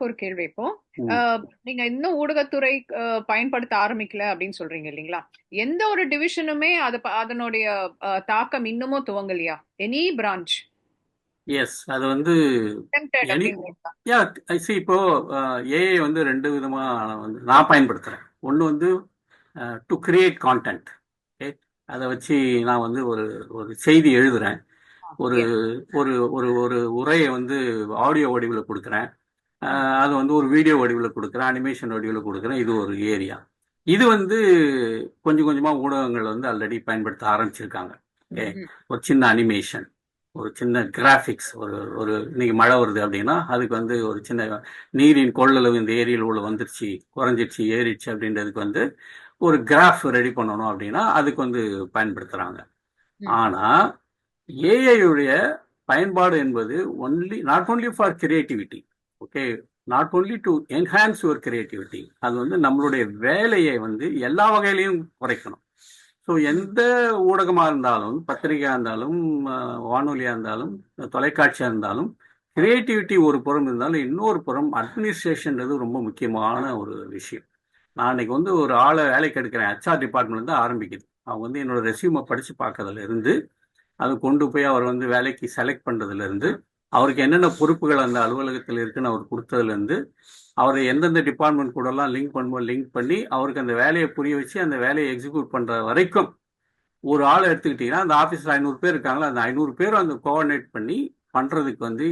ஒரு கேள்வி இப்போ நீங்க இன்னும் ஊடகத்துறை பயன்படுத்த ஆரம்பிக்கல அப்படின்னு சொல்றீங்க இல்லைங்களா? எந்த ஒரு டிவிஷனுமே அது அதனுடைய தாக்கம் இன்னமும் துவங்கலையா? எனி பிரான்ச் எஸ் அது வந்து attempted Any- அப்படிங்கிறது யா ஐ சி இப்போ ஏஐ வந்து ரெண்டு விதமா வந்து நான் பயன்படுத்துறேன். ஒன்று வந்து டு கிரியேட் கான்டென்ட் ஓகே? அதை வச்சு நான் வந்து ஒரு ஒரு செய்தி எழுதுறேன். ஒரு ஒரு ஒரு ஒரு உரையை வந்து ஆடியோ வடிவில் கொடுக்குறேன். அது வந்து ஒரு வீடியோ வடிவில் கொடுக்குறேன் அனிமேஷன் வடிவில் கொடுக்குறேன். இது ஒரு ஏரியா. இது வந்து கொஞ்சம் கொஞ்சமாக ஊடகங்கள் வந்து ஆல்ரெடி பயன்படுத்த ஆரம்பிச்சிருக்காங்க. ஓகே? ஒரு சின்ன அனிமேஷன் ஒரு சின்ன கிராஃபிக்ஸ் ஒரு ஒரு இன்னைக்கு மழை வருது அப்படின்னா அதுக்கு வந்து ஒரு சின்ன நீரின் கொள்ளளவு இந்த ஏரியில் உள்ள வந்துருச்சு குறைஞ்சிருச்சு ஏறிடுச்சு அப்படின்றதுக்கு வந்து ஒரு கிராஃப் ரெடி பண்ணணும் அப்படின்னா அதுக்கு வந்து பயன்படுத்துறாங்க. ம். ஆனா ஏஐயுடைய பயன்பாடு என்பது only not only for creativity okay not only to enhance your creativity அது வந்து நம்மளுடைய வேலையை வந்து எல்லா வகையிலையும் குறைக்கணும். ஸோ எந்த ஊடகமாக இருந்தாலும் பத்திரிகையாக இருந்தாலும் வானொலியாக இருந்தாலும் தொலைக்காட்சியாக இருந்தாலும் கிரியேட்டிவிட்டி ஒரு புறம் இருந்தாலும் இன்னொரு புறம் அட்மினிஸ்ட்ரேஷன்றது ரொம்ப முக்கியமான ஒரு விஷயம். நான் அன்னைக்கு வந்து ஒரு ஆளை வேலைக்கு எடுக்கிறேன். ஹெச்ஆர் டிபார்ட்மெண்ட் தான் ஆரம்பிக்குது. அவங்க வந்து என்னோட ரெசியூமை படித்து பார்க்கறதுல இருந்து அது கொண்டு போய் அவர் வந்து வேலைக்கு செலக்ட் பண்ணுறதுலேருந்து அவருக்கு என்னென்ன பொறுப்புகள் அந்த அலுவலகத்தில் இருக்குன்னு அவர் கொடுத்ததுலேருந்து அவரை அவர் எந்தெந்த டிபார்ட்மெண்ட் கூடலாம் லிங்க் பண்ணுவோம் லிங்க் பண்ணி அவருக்கு அந்த வேலையை புரிய வச்சு அந்த வேலையை எக்ஸிக்யூட் பண்ணுற வரைக்கும் ஒரு ஆள் எடுத்துக்கிட்டிங்கன்னா அந்த ஆஃபீஸில் ஐநூறு பேர் இருக்காங்களா அந்த ஐநூறு பேரும் அந்த கோஆர்டினேட் பண்ணி பண்ணுறதுக்கு வந்து